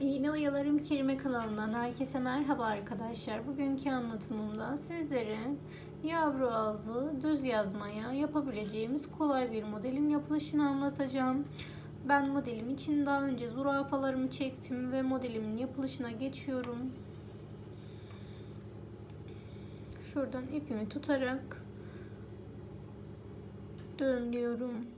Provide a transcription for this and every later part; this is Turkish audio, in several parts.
İğne Oyalarım Kelime kanalından herkese merhaba arkadaşlar. Bugünkü anlatımımda sizlere yavru ağzı düz yazmaya yapabileceğimiz kolay bir modelin yapılışını anlatacağım. Ben modelim için daha önce zürafalarımı çektim ve modelimin yapılışına geçiyorum. Şuradan ipimi tutarak düğümlüyorum.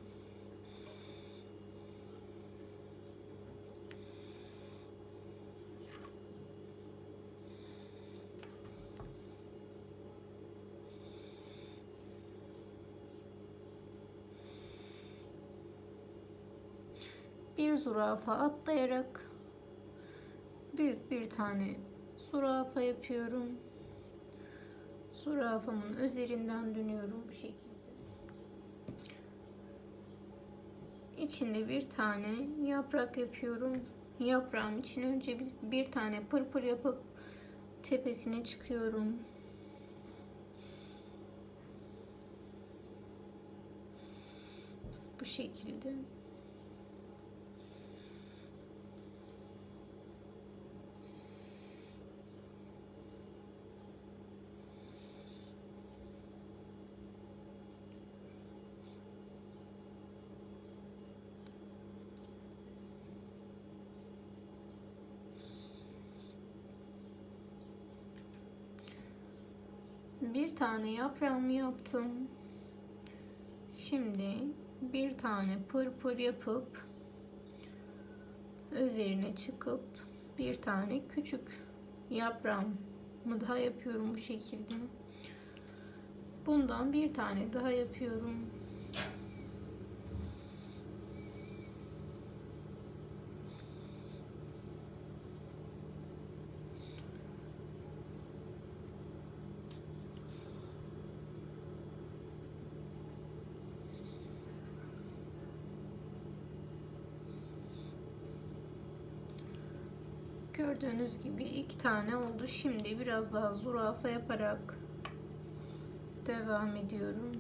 Bir zürafa atlayarak büyük bir tane zürafa yapıyorum. Zürafamın üzerinden dönüyorum bu şekilde. İçinde bir tane yaprak yapıyorum. Yaprağım için önce bir, bir tane pırpır yapıp tepesine çıkıyorum. Bu şekilde. Bir tane yaprağımı yaptım. Şimdi bir tane pırpır yapıp üzerine çıkıp bir tane küçük yaprağımı daha yapıyorum bu şekilde. Bundan bir tane daha yapıyorum. Gördüğünüz gibi iki tane oldu. Şimdi biraz daha zürafa yaparak devam ediyorum.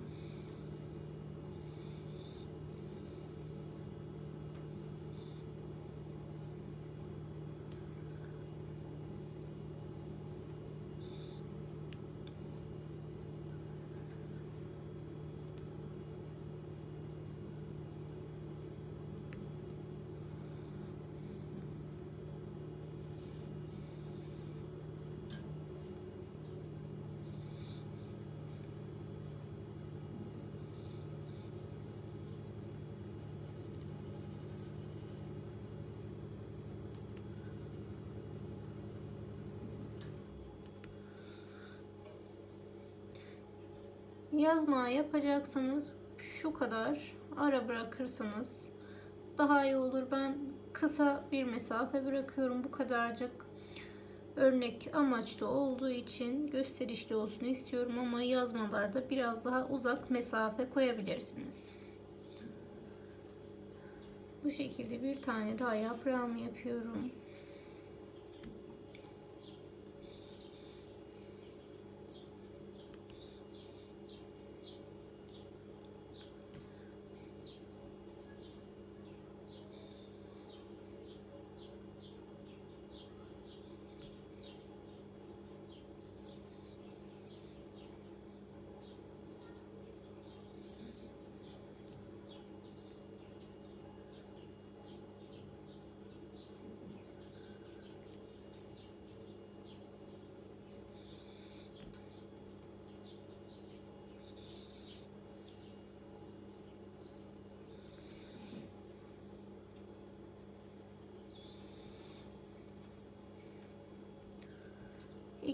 Yazma yapacaksanız şu kadar ara bırakırsanız daha iyi olur. Ben kısa bir mesafe bırakıyorum bu kadarcık. Örnek amaçlı olduğu için gösterişli olsun istiyorum ama yazmalarda biraz daha uzak mesafe koyabilirsiniz. Bu şekilde bir tane daha yaprağımı yapıyorum.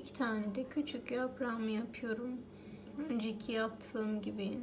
İki tane de küçük yaprağımı yapıyorum. Önceki yaptığım gibi.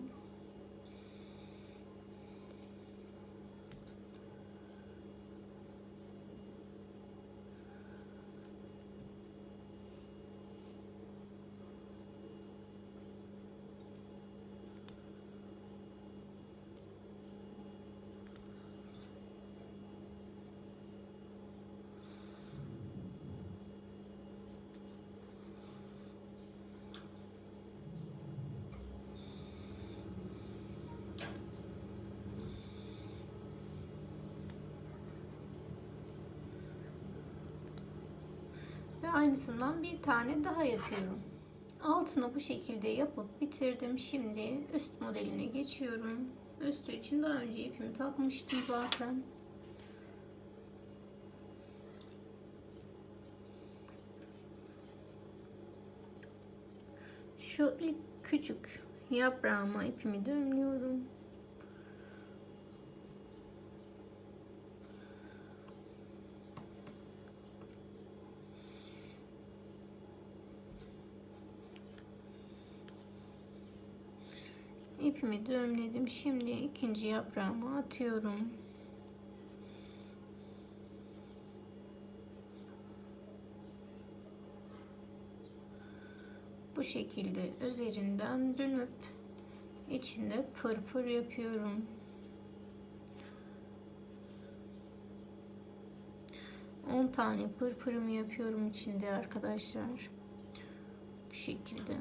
Aynısından bir tane daha yapıyorum. Altını bu şekilde yapıp bitirdim. Şimdi üst modeline geçiyorum. Üstü için daha önce ipimi takmıştım zaten. Şu ilk küçük yaprağıma ipimi dönüyorum. İpimi düğümledim. Şimdi ikinci yaprağımı atıyorum. Bu şekilde üzerinden dönüp içinde pırpır yapıyorum. 10 tane pırpırımı yapıyorum içinde arkadaşlar. Bu şekilde.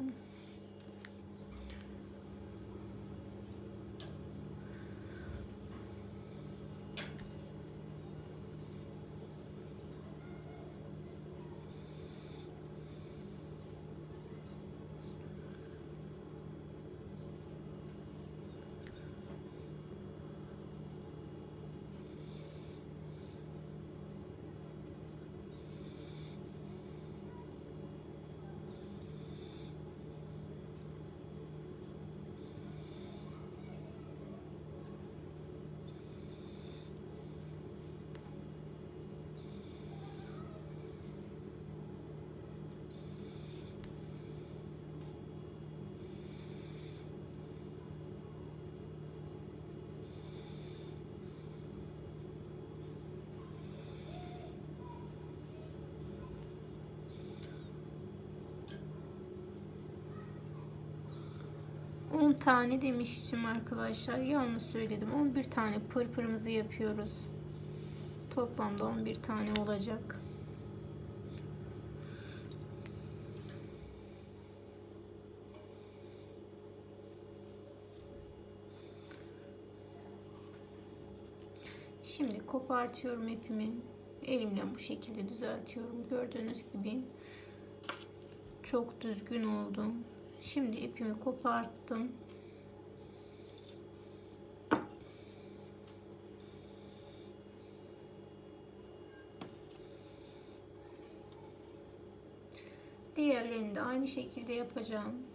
On tane demiştim arkadaşlar. Yanlış söyledim. 11 tane pırpırımızı yapıyoruz. Toplamda 11 tane olacak. Şimdi kopartıyorum ipimi. Elimle bu şekilde düzeltiyorum. Gördüğünüz gibi çok düzgün oldu. Şimdi ipimi koparttım. Diğerlerini de aynı şekilde yapacağım.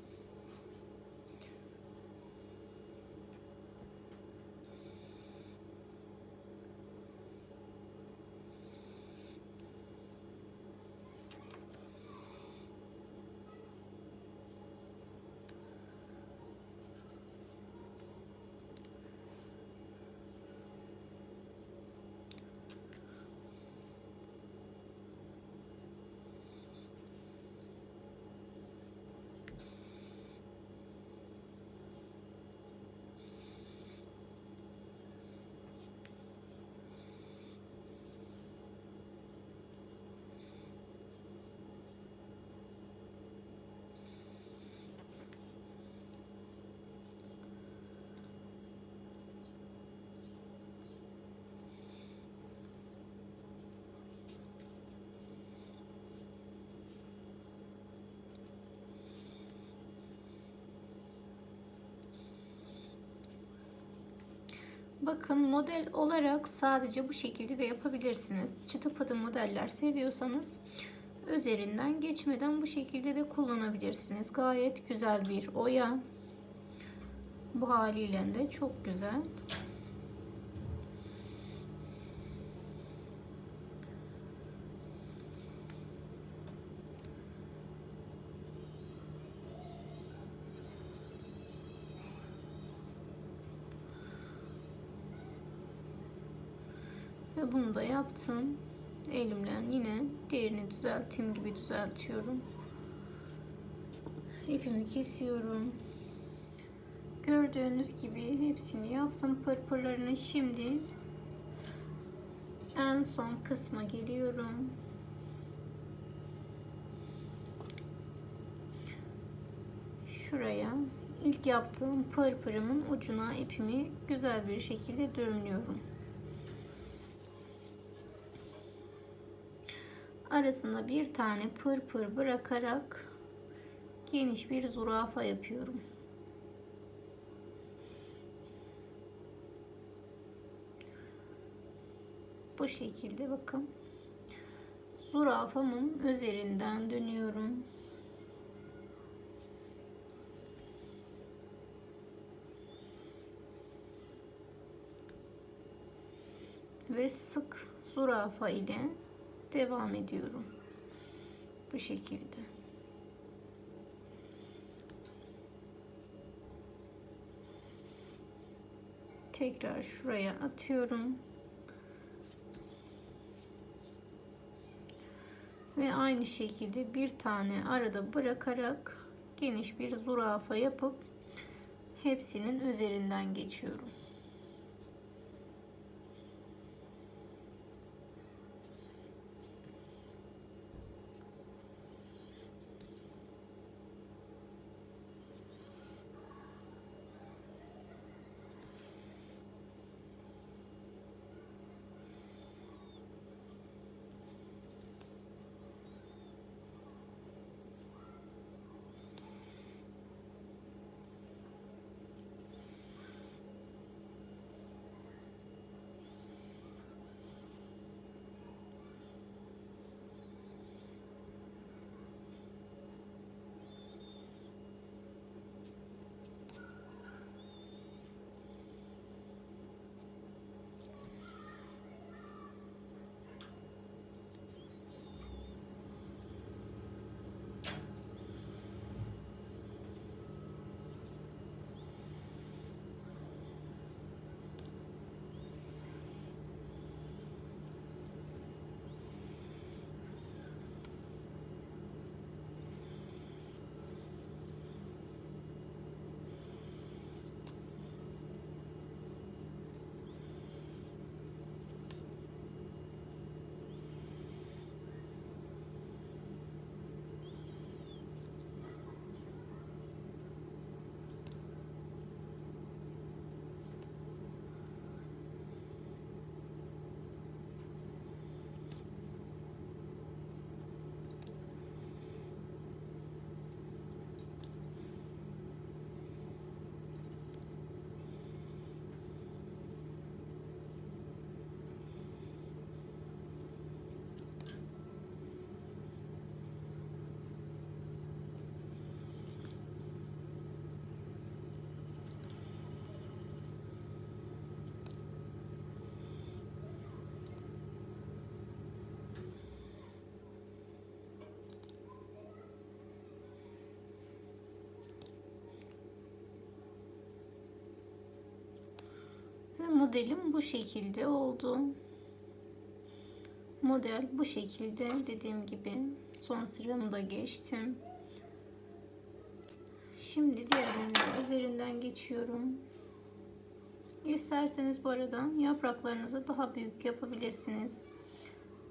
Bakın model olarak sadece bu şekilde de yapabilirsiniz. Çıtı pıtı modeller seviyorsanız üzerinden geçmeden bu şekilde de kullanabilirsiniz. Gayet güzel bir oya. Bu haliyle de çok güzel. Bunu da yaptım. Elimle yine diğerini düzelttiğim gibi düzeltiyorum. İpimi kesiyorum. Gördüğünüz gibi hepsini yaptım. Pırpırlarını şimdi en son kısma geliyorum. Şuraya ilk yaptığım pırpırımın ucuna ipimi güzel bir şekilde düğümlüyorum. Arasında bir tane pırpır bırakarak geniş bir zürafa yapıyorum. Bu şekilde bakın. Zürafamın üzerinden dönüyorum. Ve sık zürafa ile devam ediyorum. Bu şekilde. Tekrar şuraya atıyorum. Ve aynı şekilde bir tane arada bırakarak geniş bir zürafa yapıp hepsinin üzerinden geçiyorum. Modelim bu şekilde oldu. Model bu şekilde dediğim gibi son sıramı da geçtim. Şimdi diğerlerinin üzerinden geçiyorum. İsterseniz bu arada yapraklarınızı daha büyük yapabilirsiniz.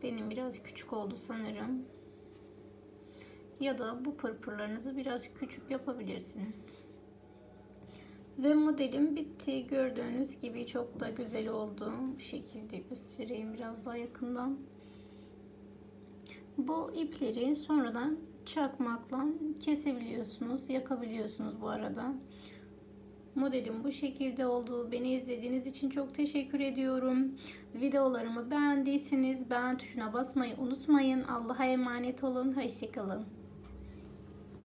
Benim biraz küçük oldu sanırım. Ya da bu pırpırlarınızı biraz küçük yapabilirsiniz. Ve modelim bitti. Gördüğünüz gibi çok da güzel oldu. Bu şekilde göstereyim biraz daha yakından. Bu ipleri sonradan çakmakla kesebiliyorsunuz, yakabiliyorsunuz bu arada. Modelim bu şekilde oldu. Beni izlediğiniz için çok teşekkür ediyorum. Videolarımı beğendiyseniz beğen tuşuna basmayı unutmayın. Allah'a emanet olun. Hoşçakalın.